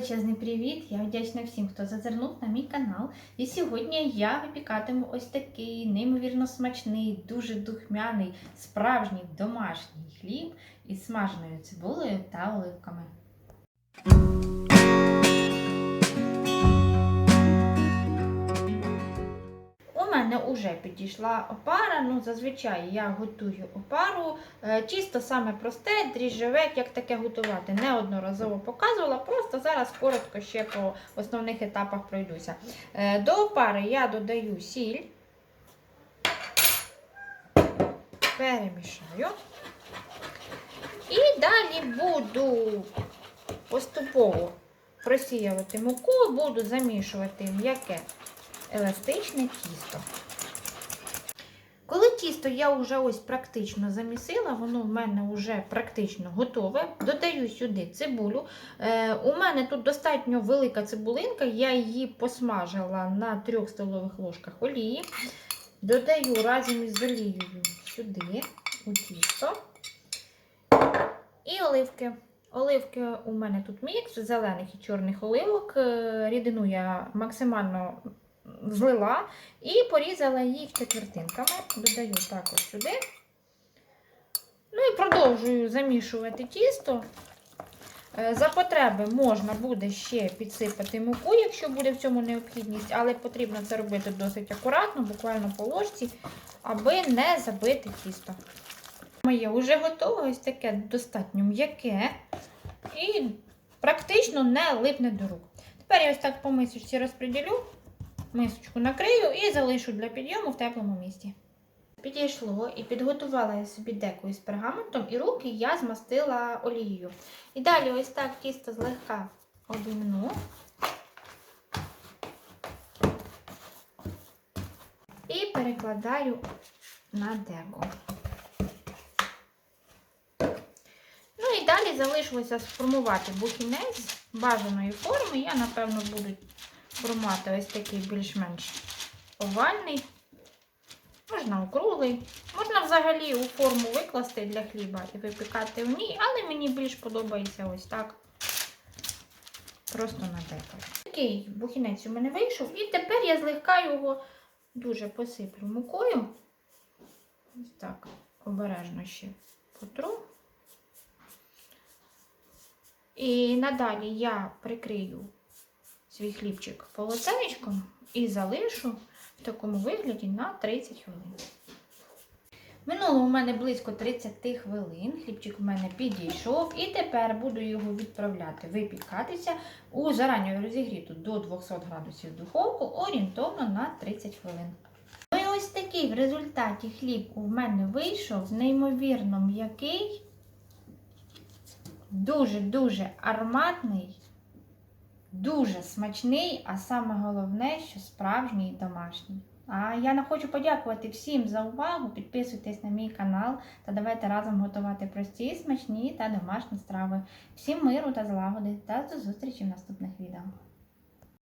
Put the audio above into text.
Величезний привіт! Я вдячна всім, хто зазирнув на мій канал. І сьогодні я випікатиму ось такий неймовірно смачний, дуже духмяний, справжній домашній хліб із смаженою цибулею та оливками. Вже підійшла опара. Ну, зазвичай я готую опару. Е, Чисто саме просте, дріжджове, як таке готувати. Неодноразово показувала, просто зараз коротко ще по основних етапах пройдуся. Е, До опари я додаю сіль, перемішаю. І далі буду поступово просіювати муку, буду замішувати м'яке еластичне тісто. Коли тісто я вже ось практично замісила, воно в мене вже практично готове. Додаю сюди цибулю. Е, у мене тут достатньо велика цибулинка, я її посмажила на 3 столових ложках олії. Додаю разом із олією сюди у тісто. І оливки. Оливки у мене тут мікс зелених і чорних оливок. Е, Рідину я максимально злила і порізала їх четвертинками. Додаю також сюди. Ну і продовжую замішувати тісто. Е, За потреби можна буде ще підсипати муку, якщо буде в цьому необхідність, але потрібно це робити досить акуратно, буквально по ложці, аби не забити тісто. Моє вже готове, ось таке достатньо м'яке і практично не липне до рук. Тепер я ось так по мисочці розподілю, мисочку накрию і залишу для підйому в теплому місці. Підійшло і підготувала я собі деку із пергаментом, і руки я змастила олією. І далі ось так тісто злегка обіймну. І перекладаю на деку. Ну і далі залишилося сформувати бухінець бажаної форми. Я, напевно, буду формувати ось такий більш-менш овальний. Можна округлий. Можна взагалі у форму викласти для хліба і випікати в ній, але мені більш подобається ось так. Просто на декор. Такий бухінець у мене вийшов. І тепер я злегка його дуже посиплю мукою. Ось так, обережно ще потру. І надалі я прикрию свій хлібчик полотенечком і залишу в такому вигляді на 30 хвилин. Минуло у мене близько 30 хвилин. Хлібчик у мене підійшов, і тепер буду його відправляти випікатися у зарані розігріту до 200 градусів духовку орієнтовно на 30 хвилин. Ну і ось такий в результаті хліб у мене вийшов неймовірно м'який, дуже-дуже ароматний, дуже смачний, а саме головне, що справжній і домашній. А я хочу подякувати всім за увагу. Підписуйтесь на мій канал та давайте разом готувати прості, смачні та домашні страви. Всім миру та злагоди та до зустрічі в наступних відео.